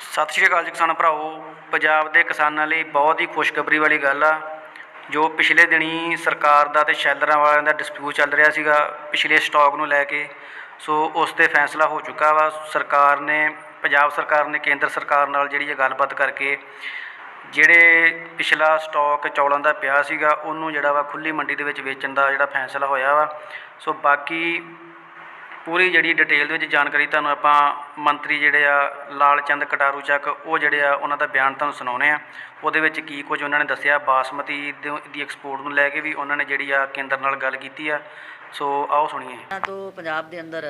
ਸਤਿ ਸ਼੍ਰੀ ਅਕਾਲ ਜੀ ਕਿਸਾਨ ਭਰਾਓ ਪੰਜਾਬ ਦੇ ਕਿਸਾਨਾਂ ਲਈ ਬਹੁਤ ਹੀ ਖੁਸ਼ਖਬਰੀ ਵਾਲੀ ਗੱਲ ਆ, ਜੋ ਪਿਛਲੇ ਦਿਨੀ ਸਰਕਾਰ ਦਾ ਤੇ ਸ਼ੈਲਰਾਂ ਵਾਲਿਆਂ ਦਾ ਡਿਸਪਿਊਟ ਚੱਲ ਰਿਹਾ ਸੀਗਾ, ਪਿਛਲੇ ਸਟਾਕ ਨੂੰ ਲੈ ਕੇ। ਸੋ ਉਸ ਤੇ ਫੈਸਲਾ ਹੋ ਚੁੱਕਾ ਵਾ। ਸਰਕਾਰ ਨੇ, ਪੰਜਾਬ ਸਰਕਾਰ ਨੇ, ਕੇਂਦਰ ਸਰਕਾਰ ਨਾਲ ਜਿਹੜੀ ਇਹ ਗੱਲਬਾਤ ਕਰਕੇ, ਜਿਹੜੇ ਪਿਛਲਾ ਸਟਾਕ ਚੌਲਾਂ ਦਾ ਪਿਆ ਸੀਗਾ, ਉਹਨੂੰ ਜਿਹੜਾ ਵਾ ਖੁੱਲੀ ਮੰਡੀ ਦੇ ਵਿੱਚ ਵੇਚਣ ਦਾ ਜਿਹੜਾ ਫੈਸਲਾ ਹੋਇਆ ਵਾ। ਸੋ ਬਾਕੀ ਪੂਰੀ ਜਿਹੜੀ ਡਿਟੇਲ ਦੇ ਵਿੱਚ ਜਾਣਕਾਰੀ ਤੁਹਾਨੂੰ ਆਪਾਂ ਮੰਤਰੀ ਜਿਹੜੇ ਆ, ਲਾਲ ਚੰਦ ਕਟਾਰੂ ਚੱਕ, ਉਹ ਜਿਹੜੇ ਆ, ਉਹਨਾਂ ਦਾ ਬਿਆਨ ਤੁਹਾਨੂੰ ਸੁਣਾਉਣੇ ਆ। ਉਹਦੇ ਵਿੱਚ ਕੀ ਕੁਝ ਉਹਨਾਂ ਨੇ ਦੱਸਿਆ, ਬਾਸਮਤੀ ਦੇ- ਦੀ ਐਕਸਪੋਰਟ ਨੂੰ ਲੈ ਕੇ ਵੀ ਉਹਨਾਂ ਨੇ ਜਿਹੜੀ ਆ ਕੇਂਦਰ ਨਾਲ ਗੱਲ ਕੀਤੀ ਆ। ਸੋ ਆਓ ਸੁਣੀਏ। ਇਹਨਾਂ ਤੋਂ ਪੰਜਾਬ ਦੇ ਅੰਦਰ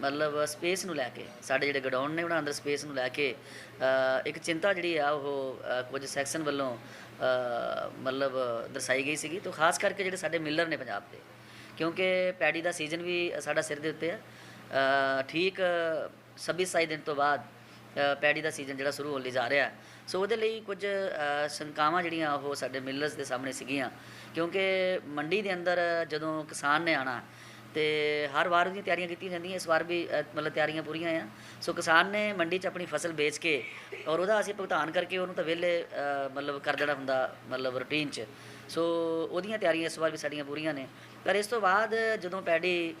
ਮਤਲਬ ਸਪੇਸ ਨੂੰ ਲੈ ਕੇ, ਸਾਡੇ ਜਿਹੜੇ ਗਡਾਊਨ ਨੇ ਉਹਨਾਂ ਅੰਦਰ ਸਪੇਸ ਨੂੰ ਲੈ ਕੇ ਇੱਕ ਚਿੰਤਾ ਜਿਹੜੀ ਆ, ਉਹ ਕੁਝ ਸੈਕਸ਼ਨ ਵੱਲੋਂ ਮਤਲਬ ਦਰਸਾਈ ਗਈ ਸੀਗੀ। ਤੋਂ ਖਾਸ ਕਰਕੇ ਜਿਹੜੇ ਸਾਡੇ ਮਿਲਰ ਨੇ ਪੰਜਾਬ ਦੇ ਕਿਉਂਕਿ ਪੈੜੀ ਦਾ ਸੀਜ਼ਨ ਵੀ ਸਾਡਾ ਸਿਰ ਦੇ ਉੱਤੇ ਆ। ਠੀਕ 26 27 ਦਿਨ ਤੋਂ ਬਾਅਦ ਪੈੜੀ ਦਾ ਸੀਜ਼ਨ ਜਿਹੜਾ ਸ਼ੁਰੂ ਹੋਣ ਲਈ ਜਾ ਰਿਹਾ। ਸੋ ਉਹਦੇ ਲਈ ਕੁਝ ਸ਼ੰਕਾਵਾਂ ਜਿਹੜੀਆਂ ਉਹ ਸਾਡੇ ਮਿਲਰਸ ਦੇ ਸਾਹਮਣੇ ਸੀਗੀਆਂ। ਕਿਉਂਕਿ ਮੰਡੀ ਦੇ ਅੰਦਰ ਜਦੋਂ ਕਿਸਾਨ ਨੇ ਆਣਾ ਤੇ ਹਰ ਵਾਰ ਉਹਦੀਆਂ ਤਿਆਰੀਆਂ ਕੀਤੀਆਂ ਜਾਂਦੀਆਂ, ਇਸ ਵਾਰ ਵੀ ਮਤਲਬ ਤਿਆਰੀਆਂ ਪੂਰੀਆਂ ਆ ਸੋ ਕਿਸਾਨ ਨੇ ਮੰਡੀ 'ਚ ਆਪਣੀ ਫਸਲ ਵੇਚ ਕੇ ਔਰ ਉਹਦਾ ਅਸੀਂ ਭੁਗਤਾਨ ਕਰਕੇ ਉਹਨੂੰ ਤਾਂ ਵਿਹਲੇ ਮਤਲਬ ਕਰ ਦੇਣਾ ਹੁੰਦਾ, ਮਤਲਬ ਰੂਟੀਨ 'ਚ ਸੋ ਉਹਦੀਆਂ ਤਿਆਰੀਆਂ ਇਸ ਵਾਰ ਵੀ ਸਾਡੀਆਂ ਪੂਰੀਆਂ ਨੇ। ਪਰ ਇਸ ਤੋਂ ਬਾਅਦ ਜਦੋਂ ਪੈਡੀ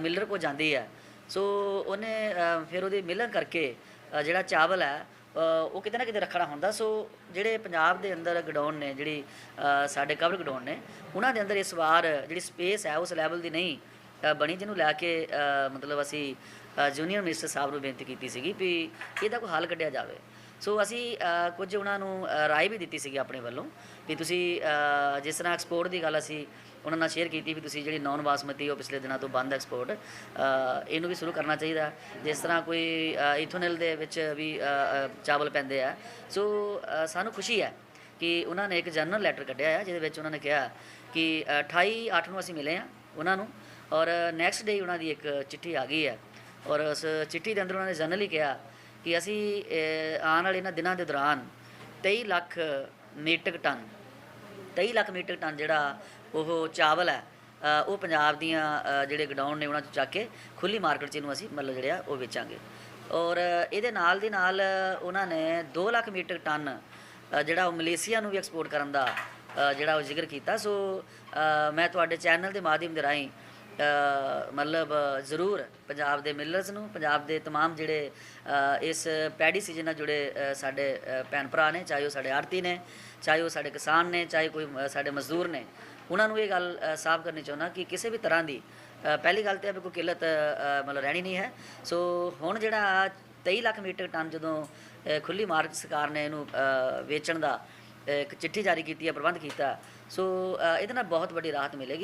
ਮਿਲਰ ਕੋ ਜਾਂਦੀ ਹੈ, ਸੋ ਉਹਨੇ ਫਿਰ ਉਹਦੀ ਮਿਲਣ ਕਰਕੇ ਜਿਹੜਾ ਚਾਵਲ ਹੈ ਉਹ ਕਿਤੇ ਨਾ ਕਿਤੇ ਰੱਖਣਾ ਹੁੰਦਾ। ਸੋ ਜਿਹੜੇ ਪੰਜਾਬ ਦੇ ਅੰਦਰ ਗਡਾਉਣ ਨੇ, ਜਿਹੜੀ ਸਾਡੇ ਕਵਰ ਗਡਾਉਣ ਨੇ, ਉਹਨਾਂ ਦੇ ਅੰਦਰ ਇਸ ਵਾਰ ਜਿਹੜੀ ਸਪੇਸ ਹੈ, ਉਸ ਲੈਵਲ ਦੀ ਨਹੀਂ ਬਣੀ, ਜਿਹਨੂੰ ਲੈ ਕੇ ਮਤਲਬ ਅਸੀਂ ਜੂਨੀਅਰ ਮਿਨਿਸਟਰ ਸਾਹਿਬ ਨੂੰ ਬੇਨਤੀ ਕੀਤੀ ਸੀਗੀ ਵੀ ਇਹਦਾ ਕੋਈ ਹੱਲ ਕੱਢਿਆ ਜਾਵੇ। ਸੋ ਅਸੀਂ ਕੁਝ ਉਹਨਾਂ ਨੂੰ ਰਾਏ ਵੀ ਦਿੱਤੀ ਸੀਗੀ ਆਪਣੇ ਵੱਲੋਂ ਵੀ ਤੁਸੀਂ ਜਿਸ ਤਰ੍ਹਾਂ ਐਕਸਪੋਰਟ ਦੀ ਗੱਲ ਅਸੀਂ ਉਹਨਾਂ ਨਾਲ ਸ਼ੇਅਰ ਕੀਤੀ ਵੀ ਤੁਸੀਂ ਜਿਹੜੀ ਨੌਨ ਬਾਸਮਤੀ ਉਹ ਪਿਛਲੇ ਦਿਨਾਂ ਤੋਂ ਬੰਦ ਐਕਸਪੋਰਟ ਇਹਨੂੰ ਵੀ ਸ਼ੁਰੂ ਕਰਨਾ ਚਾਹੀਦਾ। ਜਿਸ ਤਰ੍ਹਾਂ ਕੋਈ ਇਥੋਨਲ ਦੇ ਵਿੱਚ ਵੀ ਚਾਵਲ ਪੈਂਦੇ ਆ। ਸੋ ਸਾਨੂੰ ਖੁਸ਼ੀ ਹੈ ਕਿ ਉਹਨਾਂ ਨੇ ਇੱਕ ਜਨਰਲ ਲੈਟਰ ਕੱਢਿਆ ਹੈ ਜਿਹਦੇ ਵਿੱਚ ਉਹਨਾਂ ਨੇ ਕਿਹਾ ਕਿ ਅ, 28 8 ਨੂੰ ਅਸੀਂ ਮਿਲੇ ਆ ਉਹਨਾਂ ਨੂੰ ਔਰ ਨੈਕਸਟ ਡੇ ਉਹਨਾਂ ਦੀ ਇੱਕ ਚਿੱਠੀ ਆ ਗਈ ਹੈ। ਔਰ ਉਸ ਚਿੱਠੀ ਦੇ ਅੰਦਰ ਉਹਨਾਂ ਨੇ ਜਨਰਲੀ ਕਿਹਾ ਕਿ ਅਸੀਂ ਆਉਣ ਵਾਲੇ ਇਹਨਾਂ ਦਿਨਾਂ ਦੇ ਦੌਰਾਨ 23 lakh metric ton 23 lakh metre ton ਜਿਹੜਾ ਉਹ ਚਾਵਲ ਹੈ ਉਹ ਪੰਜਾਬ ਦੀਆਂ ਜਿਹੜੇ ਗਡਾਊਨ ਨੇ ਉਹਨਾਂ 'ਚ ਚੱਕ ਕੇ ਖੁੱਲੀ ਮਾਰਕੀਟ 'ਚ ਇਹਨੂੰ ਅਸੀਂ ਮਤਲਬ ਜਿਹੜੇ ਆ ਉਹ ਵੇਚਾਂਗੇ। ਔਰ ਇਹਦੇ ਨਾਲ ਦੀ ਨਾਲ ਉਹਨਾਂ ਨੇ 2 ਲੱਖ ਮੀਟਰ ਟਨ ਜਿਹੜਾ ਉਹ ਮਲੇਸ਼ੀਆ ਨੂੰ ਵੀ ਐਕਸਪੋਰਟ ਕਰਨ ਦਾ ਜਿਹੜਾ ਉਹ ਜ਼ਿਕਰ ਕੀਤਾ। ਸੋ ਮੈਂ ਤੁਹਾਡੇ ਚੈਨਲ ਦੇ ਮਾਧਿਅਮ ਦੇ ਰਾਹੀਂ ਮਤਲਬ ਜ਼ਰੂਰ ਪੰਜਾਬ ਦੇ ਮਿਲਰਸ ਨੂੰ ਪੰਜਾਬ ਦੇ तमाम ਜਿਹੜੇ ਅ, ਇਸ ਪੈਡੀ ਸੀਜ਼ਨ ਨਾਲ ਜੁੜੇ ਅ, ਸਾਡੇ ਅ, ਭੈਣ ਭਰਾ ਨੇ ਚਾਹੇ ਉਹ ਸਾਡੇ ਆੜਤੀ ਨੇ ਚਾਹੇ ਉਹ ਸਾਡੇ ਕਿਸਾਨ ਨੇ ਚਾਹੇ ਕੋਈ ਅ, ਸਾਡੇ ਮਜ਼ਦੂਰ ਨੇ ਉਹਨਾਂ ਨੂੰ ਇਹ ਗੱਲ ਅ, ਸਾਫ਼ ਕਰਨੀ ਚਾਹੁੰਦਾ ਕਿ ਕਿਸੇ ਵੀ ਤਰ੍ਹਾਂ ਦੀ ਅ, ਪਹਿਲੀ ਗੱਲ ਤਾਂ ਇਹ ਵੀ ਕੋਈ ਕਿੱਲਤ ਅ, ਮਤਲਬ ਰਹਿਣੀ ਨਹੀਂ ਹੈ ਸੋ ਹੁਣ ਜਿਹੜਾ 23 ਲੱਖ ਮੀਟਰ ਟਨ ਜਦੋਂ ਅ, ਖੁੱਲੀ ਮਾਰਕੀਟ ਸਰਕਾਰ ਨੇ ਇਹਨੂੰ ਅ, ਵੇਚਣ ਦਾ ਅ, ਇੱਕ ਚਿੱਠੀ ਜਾਰੀ ਕੀਤੀ ਹੈ ਪ੍ਰਬੰਧ ਕੀਤਾ ਸੋ ਅ, ਇਹਦੇ ਨਾਲ ਬਹੁਤ ਵੱਡੀ ਰਾਹਤ ਮਿਲੇਗੀ